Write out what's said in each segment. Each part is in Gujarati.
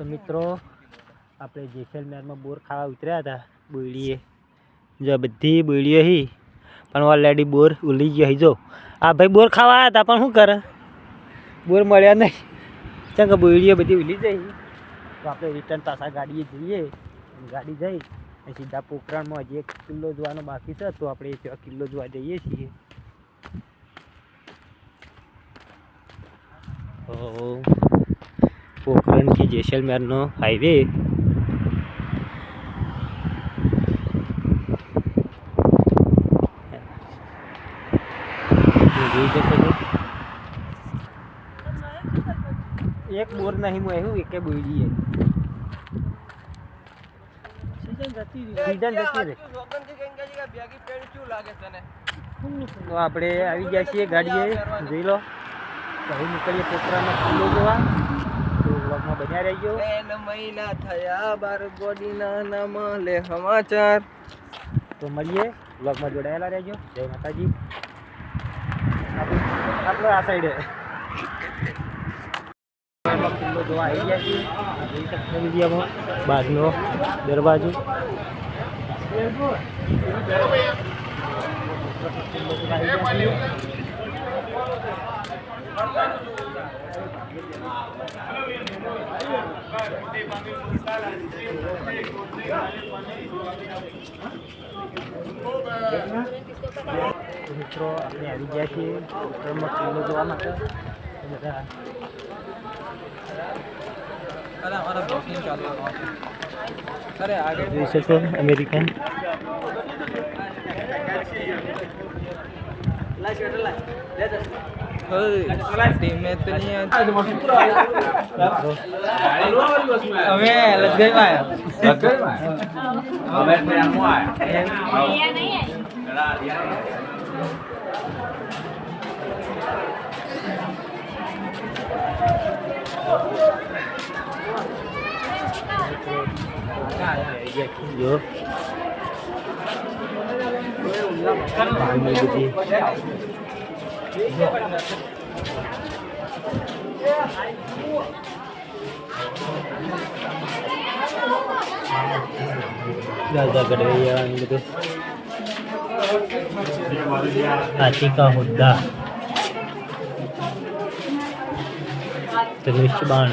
તો મિત્રો, આપણે જેસલમેરમાં બોર ખાવા ઉતર્યા હતા, બોયડીએ. જો બધી બોયડીઓ હી, પણ ઓલરેડી બોર ઉલી ગયો જો, આ ભાઈ બોર ખાવા આવ્યા હતા, પણ શું કરે? બોર મળ્યા નહીં. ચાલ કે બોયડીઓ બધી ઉલી જઈ તો આપણે રિટર્ન પાછા ગાડીએ જઈએ. ગાડી જઈ, અને સીધા પોખરણમાં હજી એક કિલ્લો જોવાનો બાકી છે, તો આપણે કિલ્લો જોવા જઈએ છીએ. પોખરણથી જેસલમેરનો હાઈવે એક બોર નહીં હું એવું એકે જતી રહી. તો આપણે આવી ગયા છીએ ગાડીએ જોઈ લો. તો હવે નીકળીએ પોતરામાં ખુલ્લો જોવા. બન્યા રહેજો. એન મહિના થયા બાર બોડીના નામ લે સમાચાર. તો મળીએ વ્લોગમાં જોડાયેલા રહેજો. જય માતાજી. આપણે આ સાઈડે કિલ્લો જોવા આવી ગયા છીએ જોઈ બહારનો દરવાજો. Thank તો મિત્રો આપણે આવી ગયા છીએ હોટલમાં કિલ્લો જોવા માટે. બધા જોઈ શકો અમેરિકન. ધીમે તો નહીં મિત્રો અમે લગઈ જો બહારની બધી રાજા ગઢવૈયા ને બધું. આતિકા હોદ્દા. ધનુષ બાણ.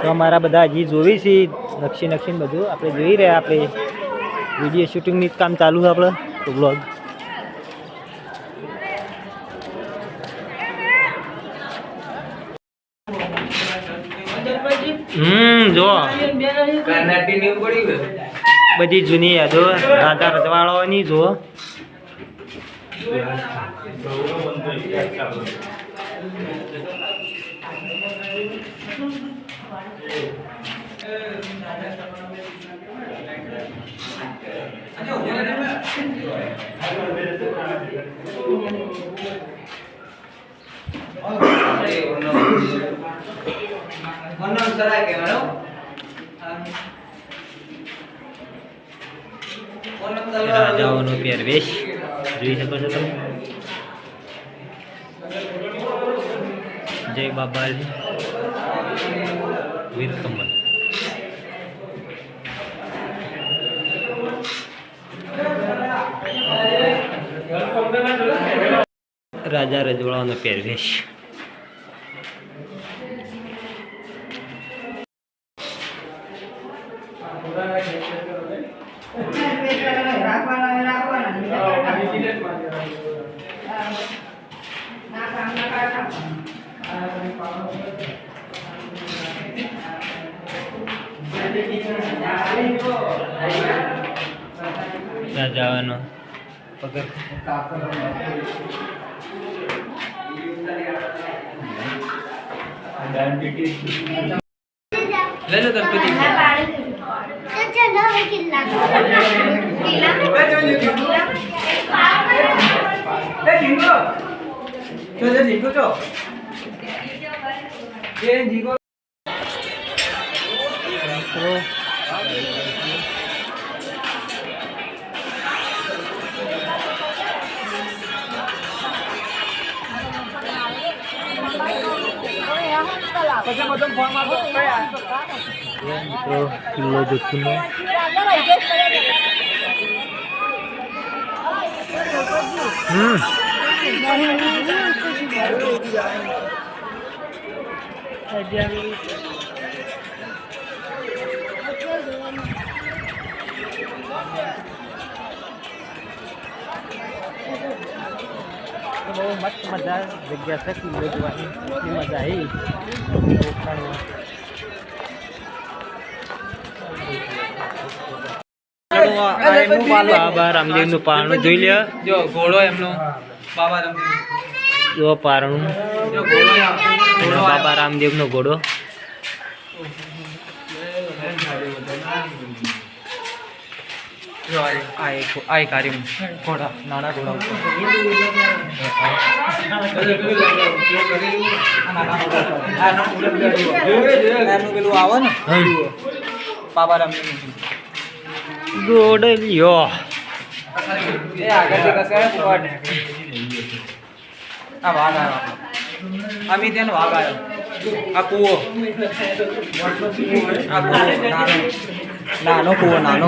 તો અમારા બધા હજી જોવી છે. નકશી નકશી બધું. આપણે જોઈ રહ્યા, આપણે વીડિયો શૂટિંગની જ કામ ચાલુ છે આપણે, તો બ્લોગ હમ, જો. બધી જૂની યાદો રાજા રજવાડાઓની જો મનોજ કે કહેવાનો રાજાઓનો પહેરવેશ જોઈ શકો છો તમે. જય બાબાજી વીર કમલ રાજા રજવાડાનો પહેરવેશ રાજાઓનો જવાનો. લે ગણપતિ એ ઢીંગો જો જે ઢીંગો જો. એ ઢીંગો મિત્રો એ મિત્રો કિલ્લો જોખીનો હમ તો બહુ મસ્ત મજા જગ્યા છે કિલ્લો જોવાની. એટલી મજા આવી. બાબા રામદેવનું પારણું જોઈ લ્યો. જો ઘોડો એમનો. બાબા રામદેવ જો પારણું. બાબા રામદેવનો ઘોડો. જો આ આ એક આ એક આર્યમ ઘોડા નાના ઘોડા એનું પેલું આવે ને? બાબા એ કસે પટ આ વાઘ આવ્યો. વાઘ આ કૂવો. આ કૂવો નાનો. નાનો કૂવો નાનો.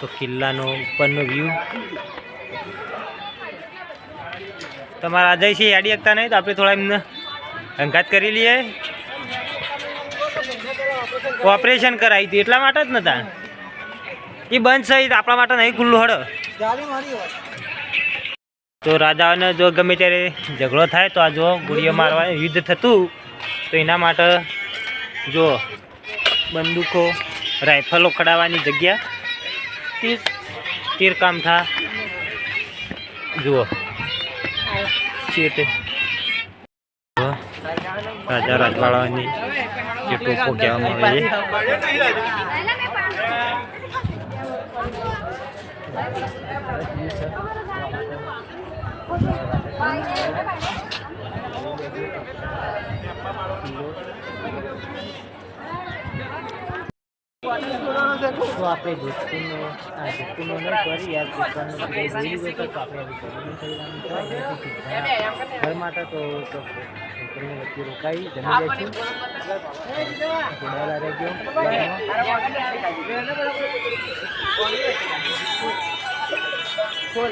તો કિલ્લાનો ઉપરનો વ્યૂ તમારા અજય છે યાડી શકતા નહીં તો આપણે થોડા એમને અંગાત કરી લઈએ. ઓપરેશન કરાવી હતી, એટલા માટે જ નતા એ બંધ સહિત આપણા માટે નહીં ખુલ્લું હડ. તો રાજાઓને જો ગમે ત્યારે ઝઘડો થાય તો આ જો ગોળીઓ મારવા યુદ્ધ થતું, તો એના માટે જો બંદૂકો રાઇફલો ખડાવવાની જગ્યા તીર તીર કામ થા જુઓ ચેતે જુઓ, રાજા રાજવાડાઓની જે ટોપો કહેવામાં આવે છે તો આપણે જોધપુરનો આ જોધપુરનો ન કરી યાર પેલો જોઈ લીધો તો આપણે ખરીદવાનું છે. ઘર માટે તો છોકરીને વચ્ચે રોકાઈ જમી જઈશું જોડાયેલા રહેજો. તો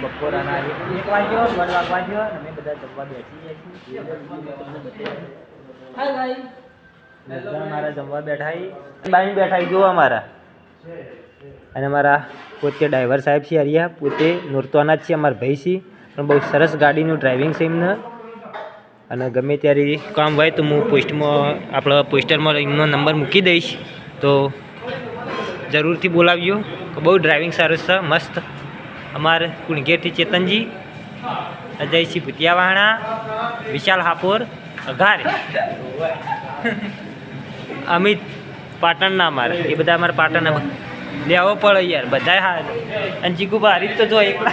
બપોરના એક વાગ્યો દોઢ વાગવા ગયો અને અમે બધા જમવા બેસી છીએ. મારા જમવા બેઠા બાઈ બેઠા ઈ જોવા અને મારા પોતે ડ્રાઈવર સાહેબ છે હરિયા પોતે નોરતવાના જ છે અમારા ભાઈ છે. પણ બહુ સરસ ગાડીનું ડ્રાઇવિંગ છે એમને. અને ગમે ત્યારે કામ હોય તો હું પોસ્ટમાં આપણા પોસ્ટરમાં એમનો નંબર મૂકી દઈશ. તો જરૂરથી બોલાવજો. બહુ ડ્રાઇવિંગ સારું છે, મસ્ત. અમારે કુણગેરથી ચેતનજી અજયસિંહ ભૂતિયાવાણા વિશાલ હાપોર, અઘારે. અમિત પાટણના અમારે. એ બધા અમારા પાટણના. લેવો પડે યાર બધા હા અને જીગુબા હરીત તો જો એકલા.